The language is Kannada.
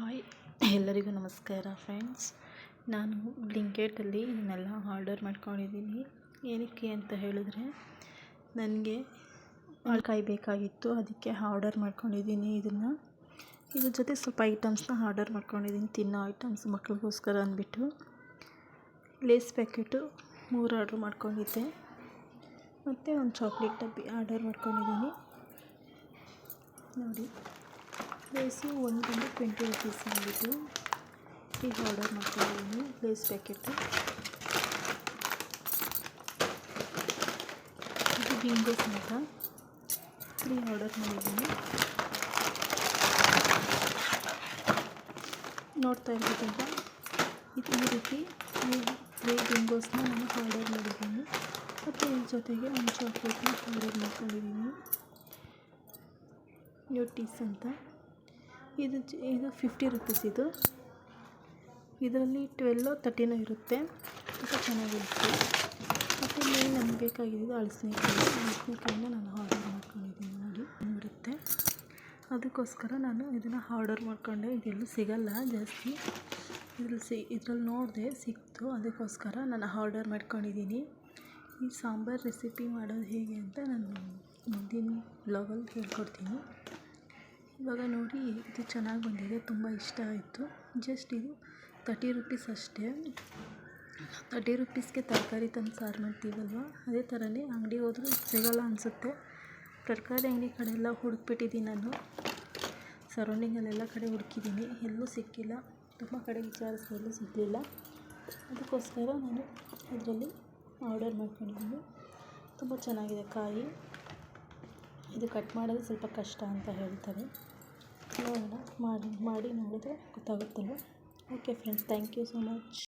ಹಾಯ್. ಎಲ್ಲರಿಗೂ ನಮಸ್ಕಾರ ಫ್ರೆಂಡ್ಸ್. ನಾನು ಬ್ಲಿಂಕೆಟಲ್ಲಿ ಇದನ್ನೆಲ್ಲ ಆರ್ಡರ್ ಮಾಡ್ಕೊಂಡಿದ್ದೀನಿ. ಏನಕ್ಕೆ ಅಂತ ಹೇಳಿದ್ರೆ, ನನಗೆ ಕಾಯಿ ಬೇಕಾಗಿತ್ತು, ಅದಕ್ಕೆ ಆರ್ಡರ್ ಮಾಡ್ಕೊಂಡಿದ್ದೀನಿ ಇದನ್ನು. ಇದ್ರ ಜೊತೆ ಸ್ವಲ್ಪ ಐಟಮ್ಸ್ನ ಆರ್ಡರ್ ಮಾಡ್ಕೊಂಡಿದ್ದೀನಿ, ತಿನ್ನೋ ಐಟಮ್ಸ್ ಮಕ್ಳಿಗೋಸ್ಕರ ಅಂದ್ಬಿಟ್ಟು. ಲೇಸ್ ಪ್ಯಾಕೆಟು ಮೂರು ಆರ್ಡ್ರ್ ಮಾಡ್ಕೊಂಡಿದ್ದೆ. ಮತ್ತು ಒಂದು ಚಾಕ್ಲೇಟ್ ಡಬ್ಬಿ ಆರ್ಡರ್ ಮಾಡ್ಕೊಂಡಿದ್ದೀನಿ. ನೋಡಿ. ಲೇಸು ಒಂದು ಬಂದು ಟ್ವೆಂಟಿ ರುಪೀಸ್ ಅಂದ್ಬಿಟ್ಟು ಈಗ ಆರ್ಡರ್ ಮಾಡ್ಕೊಂಡಿದ್ದೀನಿ. ಲೇಸ್ ಪ್ಯಾಕೆಟು ಇದು ಬಿಂಗೋಸ್ ಅಂತ ತ್ರೀ ಆರ್ಡರ್ ಮಾಡಿದ್ದೀನಿ. ನೋಡ್ತಾ ಇರ್ಬೋದಲ್ವ ಇದು ಈ ರೀತಿ ತ್ರೀ ಬಿಂಗೋಸ್ನ ನಾನು ಆರ್ಡರ್ ಮಾಡಿದ್ದೀನಿ. ಮತ್ತು ಇದ್ರ ಜೊತೆಗೆ ಒಂದು ಚಾಕ್ಲೇಟ್ನ ಆರ್ಡರ್ ಮಾಡ್ಕೊಂಡಿದ್ದೀನಿ. ನ್ಯೂಟೀಸ್ ಅಂತ. ಇದು ಇದು ಫಿಫ್ಟಿ ರುಪೀಸ್ ಇದು. ಇದರಲ್ಲಿ ಟ್ವೆಲ್ಲೋ ತರ್ಟಿನೋ ಇರುತ್ತೆ. ತುಂಬ ಚೆನ್ನಾಗಿರುತ್ತೆ. ಮತ್ತು ಮೇನ್ ನಮ್ಗೆ ಬೇಕಾಗಿದ್ದು ಅಳಸನೇಕಾಯಿ ಅಳಸನೇಕಾಯಿನ ನಾನು ಆರ್ಡರ್ ಮಾಡ್ಕೊಂಡಿದ್ದೀನಿ ನೋಡಿ ಬರುತ್ತೆ ಅದಕ್ಕೋಸ್ಕರ ನಾನು ಇದನ್ನು ಆರ್ಡರ್ ಮಾಡಿಕೊಂಡೆ. ಇದೆಲ್ಲೂ ಸಿಗಲ್ಲ, ಜಾಸ್ತಿ. ಇದ್ರಲ್ಲಿ ಸಿ, ಇದ್ರಲ್ಲಿ ನೋಡಿದೆ ಸಿಕ್ತು. ಅದಕ್ಕೋಸ್ಕರ ನಾನು ಆರ್ಡರ್ ಮಾಡ್ಕೊಂಡಿದ್ದೀನಿ. ಈ ಸಾಂಬಾರು ರೆಸಿಪಿ ಮಾಡೋದು ಹೇಗೆ ಅಂತ ನಾನು ಮುಂದಿನ ಬ್ಲಾಗಲ್ಲಿ ಹೇಳ್ಕೊಡ್ತೀನಿ. ಇವಾಗ ನೋಡಿ, ಇದು ಚೆನ್ನಾಗಿ ಬಂದಿದೆ, ತುಂಬ ಇಷ್ಟ ಆಯಿತು. ಜಸ್ಟ್ ಇದು ತರ್ಟಿ ರುಪೀಸ್ ಅಷ್ಟೇ. ತರ್ಟಿ ರುಪೀಸ್ಗೆ ತರಕಾರಿ ತಂದು ಸಾರು ಮಾಡ್ತೀವಲ್ವ? ಅದೇ ಥರನೇ ಅಂಗಡಿಗೆ ಹೋದರೂ ಸಿಗೋಲ್ಲ ಅನಿಸುತ್ತೆ. ತರಕಾರಿ ಅಂಗಡಿ ಕಡೆ ಎಲ್ಲ ಹುಡುಕ್ಬಿಟ್ಟಿದ್ದೀನಿ ನಾನು. ಸರೌಂಡಿಂಗಲ್ಲೆಲ್ಲ ಕಡೆ ಹುಡುಕಿದ್ದೀನಿ. ಎಲ್ಲೂ ಸಿಕ್ಕಿಲ್ಲ. ತುಂಬ ಕಡೆ ವಿಚಾರಿಸಿದೆ, ಎಲ್ಲೂ ಸಿಗಲಿಲ್ಲ. ಅದಕ್ಕೋಸ್ಕರ ನಾನು ಇದರಲ್ಲಿ ಆರ್ಡರ್ ಮಾಡ್ಕೊಂಡಿದ್ದೀನಿ. ತುಂಬ ಚೆನ್ನಾಗಿದೆ ಕಾಯಿ. ಇದು ಕಟ್ ಮಾಡೋದು ಸ್ವಲ್ಪ ಕಷ್ಟ ಅಂತ ಹೇಳ್ತಾರೆ. ನೋಡೋಣ, ಮಾಡಿ ಮಾಡಿ ನೋಡಿದ್ರೆ ಗೊತ್ತಾಗುತ್ತಲ್ವ? Okay friends thank you so much